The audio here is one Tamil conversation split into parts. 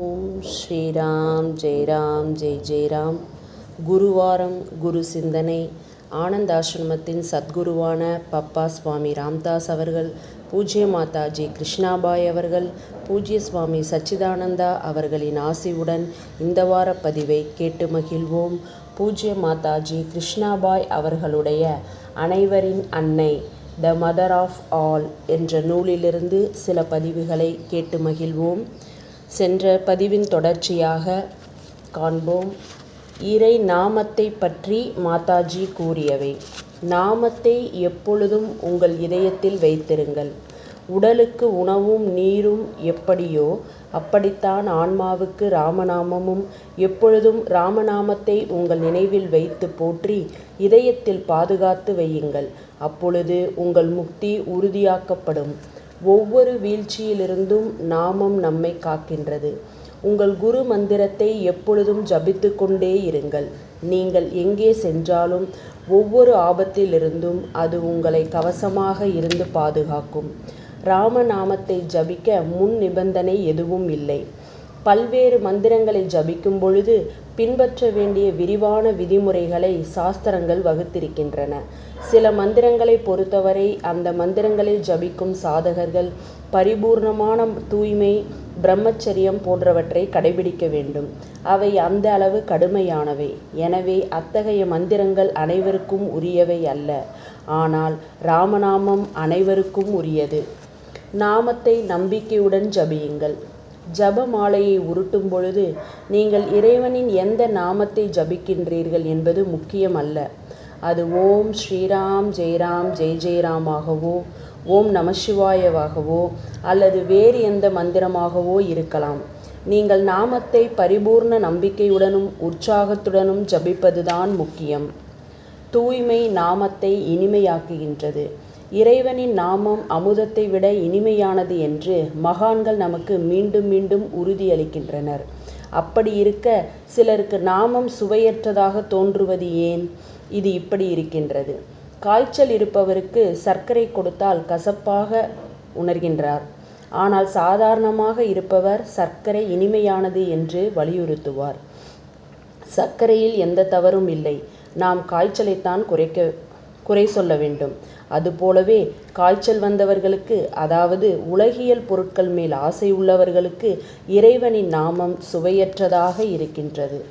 ஓம் ஸ்ரீராம் ஜெய் ராம் ஜெய் ஜெய் ராம் குருவாரம் குரு சிந்தனை. ஆனந்தாசிரமத்தின் சத்குருவான பப்பா சுவாமி ராம்தாஸ் அவர்கள் பூஜ்ய மாதாஜி கிருஷ்ணாபாய் அவர்கள் பூஜ்ய சுவாமி சச்சிதானந்தா அவர்களின் ஆசியுடன் இந்த வார பதிவை கேட்டு மகிழ்வோம். பூஜ்ய மாதாஜி கிருஷ்ணாபாய் அவர்களுடைய அனைவரின் அன்னை த மதர் ஆஃப் ஆல் என்ற நூலிலிருந்து சில பதிவுகளை கேட்டு மகிழ்வோம். சென்ற பதிவின் தொடர்ச்சியாக காண்போம். இறை நாமத்தை பற்றி மாதாஜி கூறியவை. நாமத்தை எப்பொழுதும் உங்கள் இதயத்தில் வைத்திருங்கள். உடலுக்கு உணவும் நீரும் எப்படியோ அப்படித்தான் ஆன்மாவுக்கு ராமநாமமும் எப்பொழுதும் ராமநாமத்தை உங்கள் நினைவில் வைத்து போற்றி இதயத்தில் பாதுகாத்து வையுங்கள். அப்பொழுது உங்கள் முக்தி உறுதியாக்கப்படும். ஒவ்வொரு வீழ்ச்சியிலிருந்தும் நாமம் நம்மை காக்கின்றது. உங்கள் குரு மந்திரத்தை எப்பொழுதும் ஜபித்து கொண்டே இருங்கள். நீங்கள் எங்கே சென்றாலும் ஒவ்வொரு ஆபத்திலிருந்தும் அது உங்களை கவசமாக இருந்து பாதுகாக்கும். ராமநாமத்தை ஜபிக்க முன் நிபந்தனை எதுவும் இல்லை. பல்வேறு மந்திரங்களை ஜபிக்கும் பொழுது பின்பற்ற வேண்டிய விரிவான விதிமுறைகளை சாஸ்திரங்கள் வகுத்திருக்கின்றன. சில மந்திரங்களை பொறுத்தவரை அந்த மந்திரங்களில் ஜபிக்கும் சாதகர்கள் பரிபூர்ணமான தூய்மை பிரம்மச்சரியம் போன்றவற்றை கடைபிடிக்க வேண்டும். அவை அந்த அளவு கடுமையானவை. எனவே அத்தகைய மந்திரங்கள் அனைவருக்கும் உரியவை அல்ல. ஆனால் ராமநாமம் அனைவருக்கும் உரியது. நாமத்தை நம்பிக்கையுடன் ஜபியுங்கள். ஜப மாலையை உருட்டும் பொழுது நீங்கள் இறைவனின் எந்த நாமத்தை ஜபிக்கின்றீர்கள் என்பது முக்கியம் அல்ல அது ஓம் ஸ்ரீராம் ஜெய்ராம் ஜெய் ஜெய்ராமாகவோ ஓம் நமசிவாயவாகவோ அல்லது வேறு எந்த மந்திரமாகவோ இருக்கலாம். நீங்கள் நாமத்தை பரிபூர்ண நம்பிக்கையுடனும் உற்சாகத்துடனும் ஜபிப்பதுதான் முக்கியம். தூய்மை நாமத்தை இனிமையாக்குகின்றது. இறைவனின் நாமம் அமுதத்தை விட இனிமையானது என்று மகான்கள் நமக்கு மீண்டும் மீண்டும் உறுதியளிக்கின்றனர். அப்படி இருக்க சிலருக்கு நாமம் சுவையற்றதாக தோன்றுவது ஏன்? இது இப்படி இருக்கின்றது. காய்ச்சல் இருப்பவருக்கு சர்க்கரை கொடுத்தால் கசப்பாக உணர்கின்றார். ஆனால் சாதாரணமாக இருப்பவர் சர்க்கரை இனிமையானது என்று வலியுறுத்துவார். சர்க்கரையில் எந்த தவறும் இல்லை. நாம் காய்ச்சலைத்தான் குறைக்க குறை சொல்ல வேண்டும். அதுபோலவே காய்ச்சல் வந்தவர்களுக்கு அதாவது உலகியல் பொருட்கள் மேல் ஆசை உள்ளவர்களுக்கு இறைவனின் நாமம் சுவையற்றதாக இருக்கின்றது.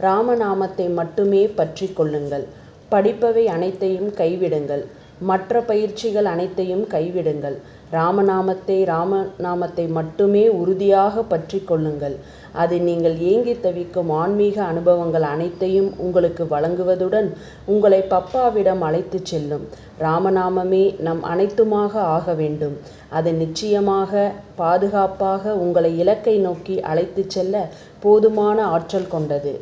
ராமநாமத்தை மட்டுமே பற்றி கொள்ளுங்கள். படிப்பவை அனைத்தையும் கைவிடுங்கள். மற்ற பயிற்சிகள் அனைத்தையும் கைவிடுங்கள். ராமநாமத்தை ராமநாமத்தை மட்டுமே உறுதியாக பற்றி கொள்ளுங்கள். அது நீங்கள் ஏங்கி தவிக்கும் ஆன்மீக அனுபவங்கள் அனைத்தையும் உங்களுக்கு வழங்குவதுடன் உங்களை பப்பாவிடம் அழைத்துச் செல்லும். ராமநாமமே நம் அனைத்துமாக ஆக வேண்டும். அது நிச்சயமாக பாதுகாப்பாக உங்களை இலக்கை நோக்கி அழைத்துச் செல்ல போதுமான ஆற்றல் கொண்டது.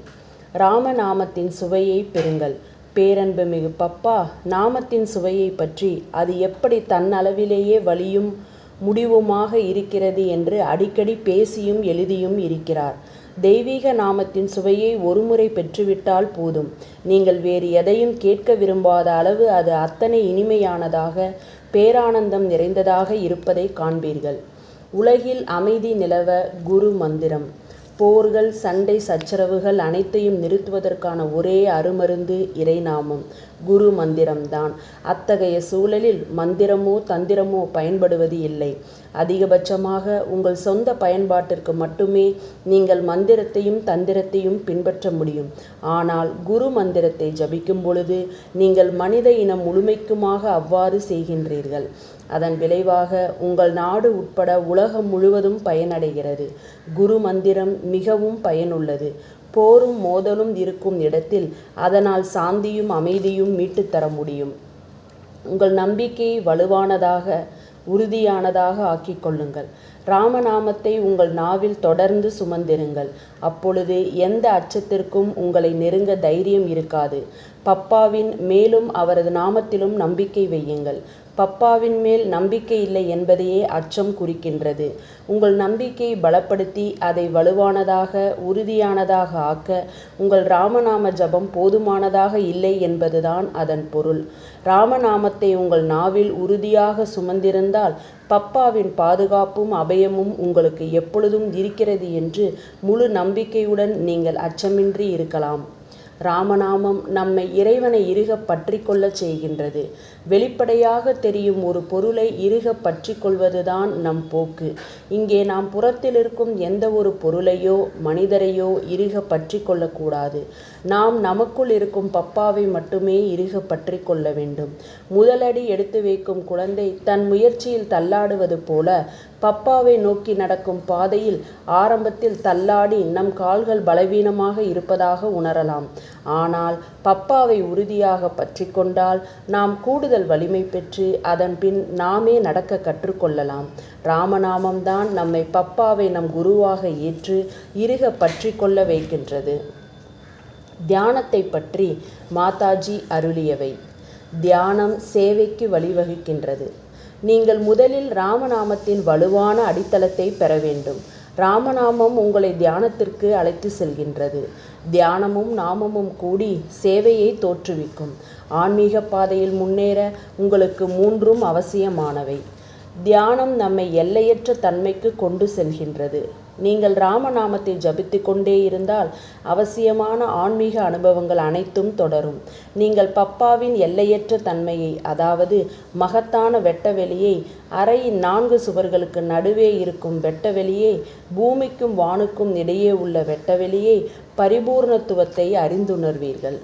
ராமநாமத்தின் சுவையை பெறுங்கள். பேரன்பு மிகு பப்பா நாமத்தின் சுவையை பற்றி அது எப்படி தன்னளவிலேயே வலியும் முடிவுமாக இருக்கிறது என்று அடிக்கடி பேசியும் எழுதியும் இருக்கிறார். தெய்வீக நாமத்தின் சுவையை ஒருமுறை பெற்றுவிட்டால் போதும். நீங்கள் வேறு எதையும் கேட்க விரும்பாத அளவு அது அத்தனை இனிமையானதாக பேரானந்தம் நிறைந்ததாக இருப்பதை காண்பீர்கள். உலகில் அமைதி நிலவ குரு மந்திரம். போர்கள் சண்டை சச்சரவுகள் அனைத்தையும் நிறுத்துவதற்கான ஒரே அருமருந்து இறைநாமம் குரு மந்திரம்தான். அத்தகைய சூழலில் மந்திரமோ தந்திரமோ பயன்படுவது இல்லை. அதிகபட்சமாக உங்கள் சொந்த பயன்பாட்டிற்கு மட்டுமே நீங்கள் மந்திரத்தையும் தந்திரத்தையும் பின்பற்ற முடியும். ஆனால் குரு மந்திரத்தை ஜபிக்கும் பொழுது நீங்கள் மனித இனம் முழுமைக்குமாக அவ்வாறு செய்கின்றீர்கள். அதன் விளைவாக உங்கள் நாடு உட்பட உலகம் முழுவதும் பயனடைகிறது. குரு மந்திரம் மிகவும் பயனுள்ளது. போரும் மோதலும் இருக்கும் இடத்தில் அதனால் சாந்தியும் அமைதியும் மீட்டுத்தர முடியும். உங்கள் நம்பிக்கையை வலுவானதாக உறுதியானதாக ஆக்கிக் கொள்ளுங்கள். ராமநாமத்தை உங்கள் நாவில் தொடர்ந்து சுமந்திருங்கள். அப்பொழுது எந்த அச்சத்திற்கும் உங்களை நெருங்க தைரியம் இருக்காது. பப்பாவின் மேலும் அவரது நாமத்திலும் நம்பிக்கை வையுங்கள். பப்பாவின் மேல் நம்பிக்கை இல்லை என்பதையே அச்சம் குறிக்கின்றது. உங்கள் நம்பிக்கையை பலப்படுத்தி அதை வலுவானதாக உறுதியானதாக ஆக்க உங்கள் ராமநாம ஜபம் போதுமானதாக இல்லை என்பதுதான் அதன் பொருள். ராமநாமத்தை உங்கள் நாவில் உறுதியாக சுமந்திருந்தால் பப்பாவின் பாதுகாப்பும் அபயமும் உங்களுக்கு எப்பொழுதும் இருக்கிறது என்று முழு நம்பிக்கையுடன் நீங்கள் அச்சமின்றி இருக்கலாம். ராமநாமம் நம்மை இறைவனை இறுக பற்றி கொள்ளச் செய்கின்றது. வெளிப்படையாக தெரியும் ஒரு பொருளை இறுக பற்றி கொள்வதுதான் நம் போக்கு. இங்கே நாம் புறத்தில் இருக்கும் எந்த ஒரு பொருளையோ மனிதரையோ இறுக பற்றி கொள்ளக்கூடாது நாம் நமக்குள் இருக்கும் பப்பாவை மட்டுமே இறுக பற்றி கொள்ள வேண்டும். முதலடி எடுத்து வைக்கும் குழந்தை தன் முயற்சியில் தள்ளாடுவது போல பப்பாவை நோக்கி நடக்கும் பாதையில் ஆரம்பத்தில் தள்ளாடி நம் கால்கள் பலவீனமாக இருப்பதாக உணரலாம். ஆனால் பப்பாவை உறுதியாக பற்றி கொண்டால் நாம் கூடுதல் வலிமை பெற்று அதன் பின் நாமே நடக்க கற்றுக்கொள்ளலாம் ராமநாமம்தான் நம்மை பப்பாவை நம் குருவாக ஏற்று இறுக பற்றி கொள்ள வைக்கின்றது. தியானத்தை பற்றி மாதாஜி அருளியவை. தியானம் சேவைக்கு வழிவகுக்கின்றது. நீங்கள் முதலில் ராமநாமத்தின் வலுவான அடித்தளத்தை பெற வேண்டும். ராமநாமம் உங்களை தியானத்திற்கு அழைத்து செல்கின்றது. தியானமும் நாமமும் கூடி சேவையை தோற்றுவிக்கும். ஆன்மீக பாதையில் முன்னேற உங்களுக்கு மூன்றும் அவசியமானவை. தியானம் நம்மை எல்லையற்ற தன்மைக்கு கொண்டு செல்கின்றது. நீங்கள் ராமநாமத்தை ஜபித்து கொண்டே இருந்தால் அவசியமான ஆன்மீக அனுபவங்கள் அனைத்தும் தொடரும். நீங்கள் பப்பாவின் எல்லையற்ற தன்மையை அதாவது மகத்தான வெட்டவெளியை அறையின் நான்கு சுவர்களுக்கு நடுவே இருக்கும் வெட்டவெளியை பூமிக்கும் வானுக்கும் இடையே உள்ள வெட்டவெளியை பரிபூர்ணத்துவத்தை அறிந்துணர்வீர்கள்.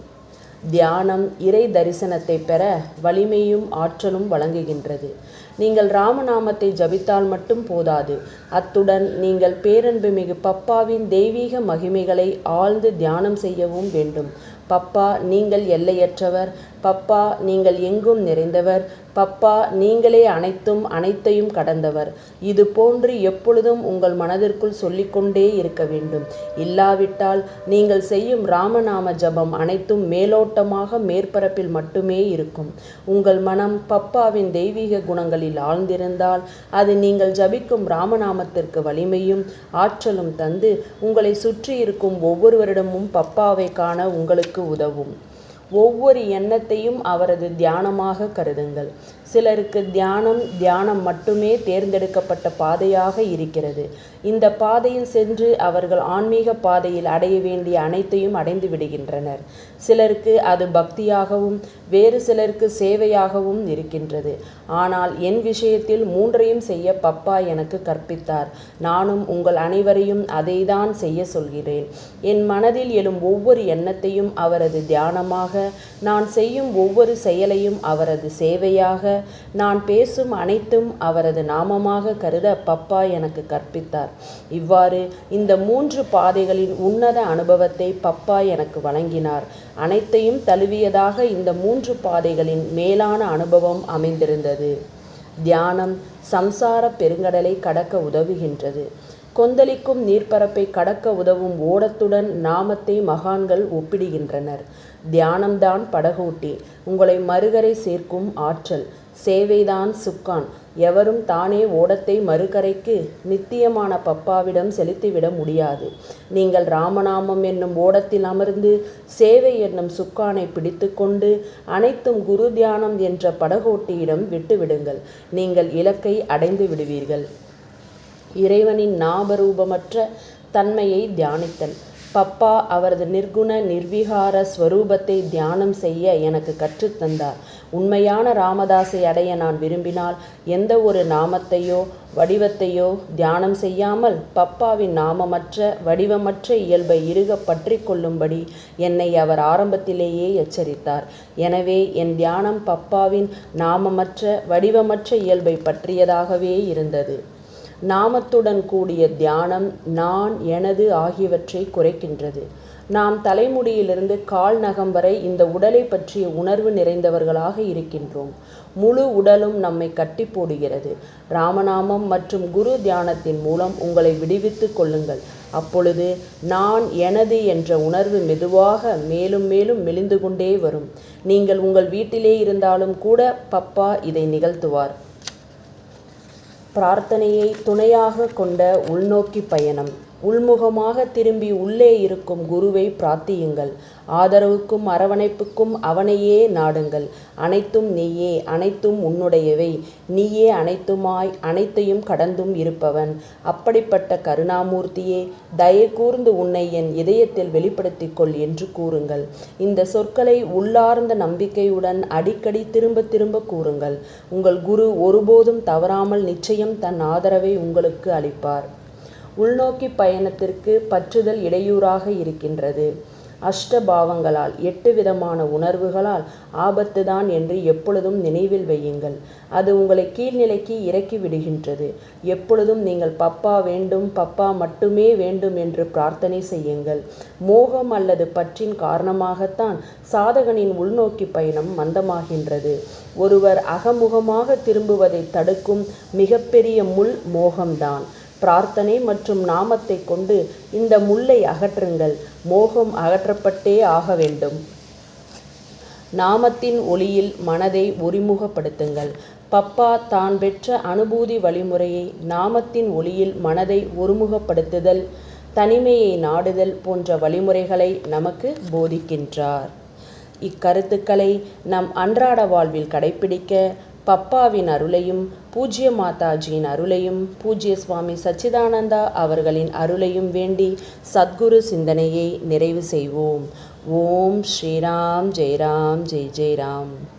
தியானம் இறை தரிசனத்தை பெற வலிமையும் ஆற்றலும் வழங்குகின்றது. நீங்கள் ராமநாமத்தை ஜபித்தால் மட்டும் போதாது. அத்துடன் நீங்கள் பேரன்பு மிகு பப்பாவின் தெய்வீக மகிமைகளை ஆழ்ந்து தியானம் செய்யவும் வேண்டும். பப்பா நீங்கள் எல்லையற்றவர். பப்பா நீங்கள் எங்கும் நிறைந்தவர். பப்பா நீங்களே அனைத்தும் அனைத்தையும் கடந்தவர். இது போன்று எப்பொழுதும் உங்கள் மனதிற்குள் சொல்லிக்கொண்டே இருக்க வேண்டும். இல்லாவிட்டால் நீங்கள் செய்யும் ராமநாம ஜபம் அனைத்தும் மேலோட்டமாக மேற்பரப்பில் மட்டுமே இருக்கும். உங்கள் மனம் பப்பாவின் தெய்வீக குணங்களில் ஆழ்ந்திருந்தால் அது நீங்கள் ஜபிக்கும் ராமநாமத்திற்கு வலிமையும் ஆற்றலும் தந்து உங்களை சுற்றி இருக்கும் ஒவ்வொருவரிடமும் பப்பாவை காண உங்களுக்கு உதவும். ஒவ்வொரு எண்ணத்தையும் அவரது தியானமாக கருதுங்கள். சிலருக்கு தியானம் தியானம் மட்டுமே தேர்ந்தெடுக்கப்பட்ட பாதையாக இருக்கிறது. இந்த பாதையில் சென்று அவர்கள் ஆன்மீக பாதையில் அடைய வேண்டிய அனைத்தையும் அடைந்து விடுகின்றனர். சிலருக்கு அது பக்தியாகவும் வேறு சிலருக்கு சேவையாகவும் இருக்கின்றது. ஆனால் என் விஷயத்தில் மூன்றையும் செய்ய பப்பா எனக்கு கற்பித்தார். நானும் உங்கள் அனைவரையும் அதைதான் செய்ய சொல்கிறேன். என் மனதில் எழும் ஒவ்வொரு எண்ணத்தையும் அவரது தியானமாக நான் செய்யும் ஒவ்வொரு செயலையும் அவரது சேவையாக நான் பேசும் அனைத்தும் அவரது நாமமாக கருத பப்பா எனக்கு கற்பித்தார். இவ்வாறு இந்த மூன்று பாதைகளின் உன்னத அனுபவத்தை பப்பா எனக்கு வழங்கினார். அனைத்தையும் தழுவியதாக இந்த மூன்று பாதைகளின் மேலான அனுபவம் அமைந்திருந்தது. தியானம் சம்சார பெருங்கடலை கடக்க உதவுகின்றது. கொந்தளிக்கும் நீர்ப்பரப்பை கடக்க உதவும் ஓடத்துடன் நாமத்தை மகான்கள் ஒப்பிடுகின்றனர். தியானம்தான் படகோட்டி. உங்களை மறுகரை சேர்க்கும் ஆற்றல். சேவைதான் சுக்கான். எவரும் தானே ஓடத்தை மறுகரைக்கு நித்தியமான பப்பாவிடம் செலுத்திவிட முடியாது. நீங்கள் ராமநாமம் என்னும் ஓடத்தில் அமர்ந்து சேவை என்னும் சுக்கானை பிடித்துக்கொண்டு அனைத்தும் குரு தியானம் என்ற படகோட்டியிடம் விட்டுவிடுங்கள். நீங்கள் இலக்கை அடைந்து விடுவீர்கள். இறைவனின் நாபரூபமற்ற தன்மையை தியானித்தல். பப்பா அவரது நிர்குண நிர்விகார ஸ்வரூபத்தை தியானம் செய்ய எனக்கு கற்றுத்தந்தார் உண்மையான ராமதாஸை அடைய நான் விரும்பினால் எந்த ஒரு நாமத்தையோ வடிவத்தையோ தியானம் செய்யாமல் பப்பாவின் நாமமற்ற வடிவமற்ற இயல்பை இருக பற்றி கொள்ளும்படி என்னை அவர் ஆரம்பத்திலேயே எச்சரித்தார். எனவே என் தியானம் பப்பாவின் நாமமற்ற வடிவமற்ற இயல்பை பற்றியதாகவே இருந்தது. நாமத்துடன் கூடிய தியானம் நான் எனது ஆகியவற்றை குறைக்கின்றது. நாம் தலைமுடியிலிருந்து கால் நகம் வரை இந்த உடலை பற்றிய உணர்வு நிறைந்தவர்களாக இருக்கின்றோம். முழு உடலும் நம்மை கட்டி போடுகிறது. ராமநாமம் மற்றும் குரு தியானத்தின் மூலம் உங்களை விடுவித்து கொள்ளுங்கள். அப்பொழுது நான் எனது என்ற உணர்வு மெதுவாக மேலும் மேலும் மெலிந்து கொண்டே வரும். நீங்கள் உங்கள் வீட்டிலே இருந்தாலும் கூட பப்பா இதை நிகழ்த்துவார். பிரார்த்தனையை துணையாக கொண்ட உள்நோக்கி பயணம். உள்முகமாக திரும்பி உள்ளே இருக்கும் குருவை பிரார்த்தியுங்கள். ஆதரவுக்கும் அரவணைப்புக்கும் அவனையே நாடுங்கள். அனைத்தும் நீயே அனைத்தும் உன்னுடையவை. நீயே அனைத்துமாய் அனைத்தையும் கடந்தும் இருப்பவன். அப்படிப்பட்ட கருணாமூர்த்தியே தயை கூர்ந்து உன்னை என் இதயத்தில் வெளிப்படுத்திக் கொள் என்று கூறுங்கள். இந்த சொற்களை உள்ளார்ந்த நம்பிக்கையுடன் அடிக்கடி திரும்ப திரும்ப கூறுங்கள். உங்கள் குரு ஒருபோதும் தவறாமல் நிச்சயம் தன் ஆதரவை உங்களுக்கு அளிப்பார். உள்நோக்கி பயணத்திற்கு பற்றுதல் இடையூறாக இருக்கின்றது. அஷ்டபாவங்களால் எட்டு விதமான உணர்வுகளால் ஆபத்துதான் என்று எப்பொழுதும் நினைவில் வையுங்கள். அது உங்களை கீழ்நிலைக்கு இறக்கி விடுகின்றது. எப்பொழுதும் நீங்கள் பப்பா வேண்டும் பப்பா மட்டுமே வேண்டும் என்று பிரார்த்தனை செய்யுங்கள். மோகம் அல்லது பற்றின் காரணமாகத்தான் சாதகனின் உள்நோக்கி பயணம் மந்தமாகின்றது. ஒருவர் அகமுகமாக திரும்புவதை தடுக்கும் மிகப்பெரிய முள் மோகம்தான். பிரார்த்தனை மற்றும் நாமத்தை கொண்டு இந்த முல்லை அகற்றுங்கள். மோகம் அகற்றப்பட்டே ஆக வேண்டும். நாமத்தின் ஒளியில் மனதை ஒருமுகப்படுத்துங்கள். பப்பா தான் பெற்ற அனுபூதி வழிமுறையை நாமத்தின் ஒளியில் மனதை ஒருமுகப்படுத்துதல் தனிமையை நாடுதல் போன்ற வழிமுறைகளை நமக்கு போதிக்கின்றார். இக்கருத்துக்களை நம் அன்றாட வாழ்வில் கடைபிடிக்க பப்பாவின் அருளையும் பூஜ்ய மாதாஜியின் அருளையும் பூஜ்ய சுவாமி சச்சிதானந்தா அவர்களின் அருளையும் வேண்டி சத்குரு சிந்தனையை நிறைவு செய்வோம். ஓம் ஸ்ரீராம் ஜெய்ராம் ஜெய் ஜெய்ராம்